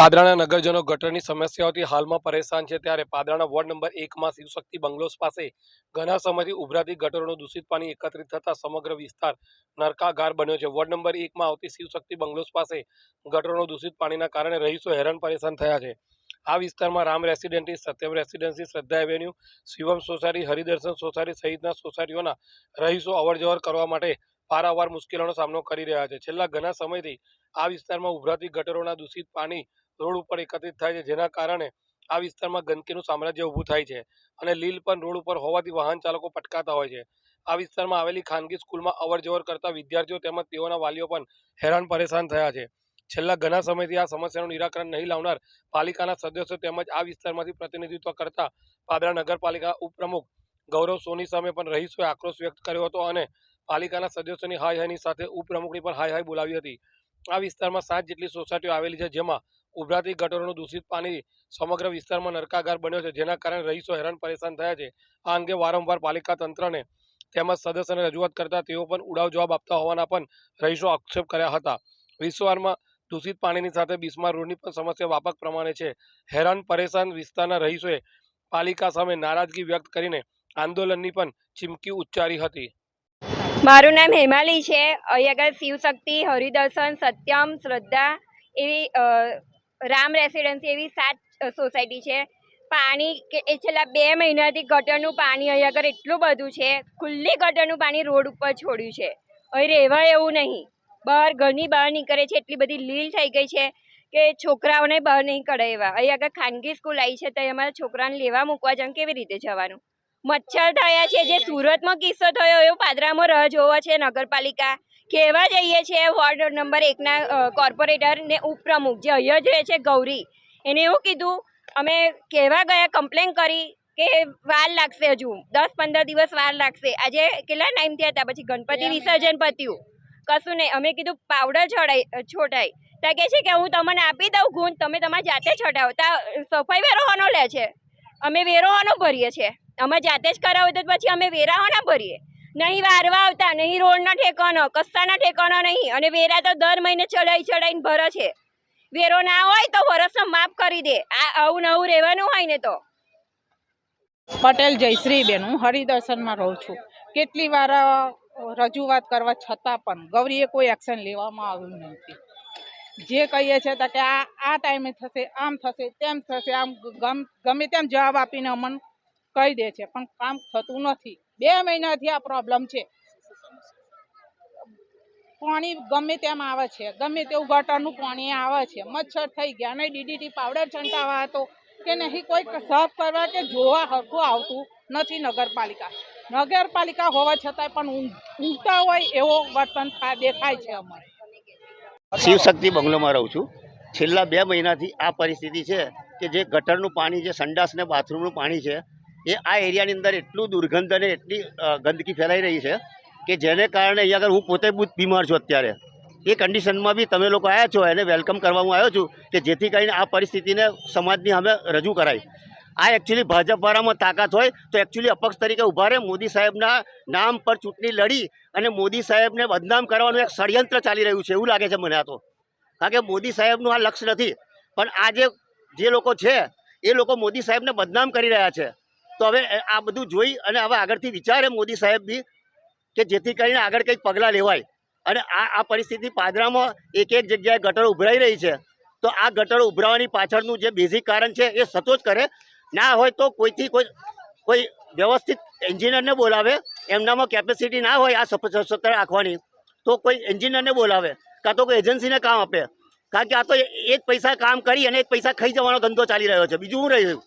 પાદરાના નગરજનો ગટરની સમસ્યાઓથી હાલમાં પરેશાન છે. ત્યારે પાદરાના વોર્ડ નંબર એકમાં શિવશક્તિ બંગલોસ પાસે ઘણા સમયથી ઉભરાતી ગટરોનું દૂષિત પાણી એકત્રિત થતા સમગ્ર વિસ્તાર નરકાગાર બન્યો છે. વોર્ડ નંબર એકમાં આવતી શિવશક્તિ બંગલોસ પાસે ગટરોનું દૂષિત પાણીના કારણે રહીશો હેરાન પરેશાન થયા છે. આ વિસ્તારમાં Ram residency Satyam residency, Shraddha avenue, Shivam society, Haridarshan society સહિતના સોસાયટીઓના રહીશો અવરજવર કરવા માટે પારાવાર મુશ્કેલીનો સામનો કરી રહ્યા છે. છેલ્લા ઘણા સમયથી આ વિસ્તારમાં ઉભરાતી ગટરોના દૂષિત પાણી રોડ ઉપર એકત્રિત થાય છે, જેના કારણે આ વિસ્તારમાં ગંદકીનું સામ્રાજ્ય ઊભું થાય છે અને લીલ પણ રોડ ઉપર હોવાથી વાહન ચાલકો પટકાતા હોય છે. આ વિસ્તારમાં આવેલી ખાનગી સ્કૂલમાં અવરજવર કરતા વિદ્યાર્થીઓ તેમજ તેઓના વાલીઓ પણ હેરાન પરેશાન થયા છે. છેલ્લા ઘણા સમયથી આ સમસ્યાનું નિરાકરણ નહીં લાવનાર પાલિકાના સદસ્યો તેમજ આ વિસ્તારમાંથી પ્રતિનિધિત્વ કરતા પાદરા નગરપાલિકા ઉપપ્રમુખ ગૌરવ સોની સામે પણ રહીશોએ આક્રોશ વ્યક્ત કર્યો હતો અને પાલિકાના સદસ્યોની હાય હાયની સાથે ઉપપ્રમુખની પણ હાય હાય બોલાવી હતી. આ વિસ્તારમાં સાત જેટલી સોસાયટીઓ આવેલી છે, જેમાં ઉભરાતી ગટરોનું દૂષિત પાણી સમગ્ર વિસ્તારમાં નરકાગાર બન્યો છે, જેના કારણે રહીશો હેરાન પરેશાન થયા છે. આ અંગે વારંવાર પાલિકા તંત્રને તેમજ સદસ્યને રજૂઆત કરતા તેઓ પણ ઉડાવ જવાબ આપતા હોવાના પણ રહીશો આક્ષેપ કર્યા હતા. વિશ્વવારમાં દૂષિત પાણીની સાથે બિસ્માર રોડની પણ સમસ્યા વ્યાપક પ્રમાણે છે. હેરાન પરેશાન વિસ્તારના રહીશોએ પાલિકા સામે નારાજગી વ્યક્ત કરીને આંદોલનની પણ ચીમકી ઉચ્ચારી હતી. મારું નામ હેમાલી છે. અહીં આગળ શિવશક્તિ, હરિદર્શન, સત્યમ, શ્રદ્ધા એવી રામ રેસિડન્સી એવી સાત સોસાયટી છે. પાણી કે, એ છેલ્લા બે મહિનાથી ગટરનું પાણી અહીં આગળ એટલું બધું છે, ખુલ્લી ગટરનું પાણી રોડ ઉપર છોડ્યું છે. અહીં રહેવાય એવું નહીં. બહાર ઘરની બહાર નીકળે છે, એટલી બધી લીલ થઈ ગઈ છે કે છોકરાઓને બહાર નહીં એવા. અહીં આગળ ખાનગી સ્કૂલ આવી છે, તો અમારા છોકરાને લેવા મૂકવા જવાનું કેવી રીતે જવાનું? મચ્છર થયા છે જે સુરતમાં કિસ્સો થયો એવો પાદરામાં રહ જોવો છે નગરપાલિકા. કહેવા જઈએ છે વોર્ડ નંબર એકના કોર્પોરેટર ને ઉપપ્રમુખ જે અહીંયા જ રહે છે ગૌરી. એને એવું કીધું અમે કહેવા ગયા કમ્પ્લેન કરી કે વાર લાગશે હજુ. દસ પંદર દિવસ વાર લાગશે. આજે કેટલા ટાઈમ થયા હતા? પછી ગણપતિ વિસર્જન પત્યું. કશું નહીં. અમે કીધું પાવડર છોડાય છોટાય ત્યાં કહે છે કે હું તમને આપી દઉં ગુણ. તમે તમારા જાતે છોટાવો ત્યાં સફાઈ વેરો હોનો લે છે. અમે વેરો હોનો ભરીએ છીએ. અમે જાતે જ કરાવો તો પછી અમે વેરાઓ ના ભરીએ. નહીં વારવા આવતા, નહીં રોડના ઠેકાનો કસ્તાના ઠેકાનો નહીં. અને વેરા તો દર મહિને ચડાઈ ચડાઈને ભરે છે. વેરો ના હોય તો વરસનો માફ કરી દે. આ આવું નવું રહેવાનું હોય ને તો. પટેલ જયશ્રીબેન હું હરિદર્શનમાં રહું છું. કેટલી વાર રજૂઆત કરવા છતાં પણ ગૌરીએ કોઈ એક્શન લેવામાં આવ્યું નથી. જે કહીએ છે કે આ આ ટાઈમે થશે, આમ થશે, તેમ થશે, આમ ગમે તેમ જવાબ આપીને અમને કહી દે છે, પણ કામ થતું નથી. બે મહિનાથી આ પ્રોબ્લેમ છે. પાણી ગમે તેમ આવે છે, ગમે તેવું ગટરનું પાણી આવે છે. મચ્છર થઈ ગયા નહીં ડીડીટી પાવડર છંટાવા હતો કે નહીં, કોઈ સાફ કરવા કે જોવા હરખું આવતું નથી નગરપાલિકા. નગરપાલિકા હોવા છતાંય પણ ઊંઘ ઊંઘતા હોય એવો વર્તન દેખાય છે અમારે. શિવશક્તિ બંગલોમાં રહું છું. છેલ્લા બે મહિનાથી આ પરિસ્થિતિ છે કે જે ગટરનું પાણી જે સંડાસ ને બાથરૂમનું પાણી છે એ આ એરિયાની અંદર એટલું દુર્ગંધ અને એટલી ગંદકી ફેલાઈ રહી છે કે જેને કારણે અહીંયા આગળ હું પોતે બહુ બીમાર છું અત્યારે. એ કન્ડિશનમાં બી તમે લોકો આવ્યા છો, એને વેલકમ કરવા હું આવ્યો છું કે જેથી કરીને આ પરિસ્થિતિને સમાજની અમે રજૂ કરાય. આ એકચ્યુઅલી ભાજપવાળામાં તાકાત હોય તો એકચ્યુઅલી અપક્ષ તરીકે ઊભા રહે, મોદી સાહેબના નામ પર ચૂંટણી લડી અને મોદી સાહેબને બદનામ કરવાનું એક ષડયંત્ર ચાલી રહ્યું છે એવું લાગે છે મને આ તો. કારણ કે મોદી સાહેબનું આ લક્ષ્ય નથી, પણ આ જે જે લોકો છે, એ લોકો મોદી સાહેબને બદનામ કરી રહ્યા છે. તો હવે આ બધું જોઈ અને હવે આગળથી વિચારે મોદી સાહેબ બી કે જેથી કરીને આગળ કંઈક પગલાં લેવાય. અને આ આ પરિસ્થિતિ પાદરામાં એક એક જગ્યાએ ગટરો ઉભરાઈ રહી છે. તો આ ગટરો ઉભરાવાની પાછળનું જે બેઝિક કારણ છે એ સચોટ કરે. ના હોય તો કોઈથી કોઈ કોઈ વ્યવસ્થિત એન્જિનિયરને બોલાવે. એમનામાં કેપેસિટી ના હોય આ સત્તર રાખવાની. તો કોઈ એન્જિનિયરને બોલાવે કાં તો કોઈ એજન્સીને કામ આપે. કારણ કે આ તો એ જ પૈસા કામ કરી અને એક પૈસા ખાઈ જવાનો ધંધો ચાલી રહ્યો છે. બીજું શું રહ્યું?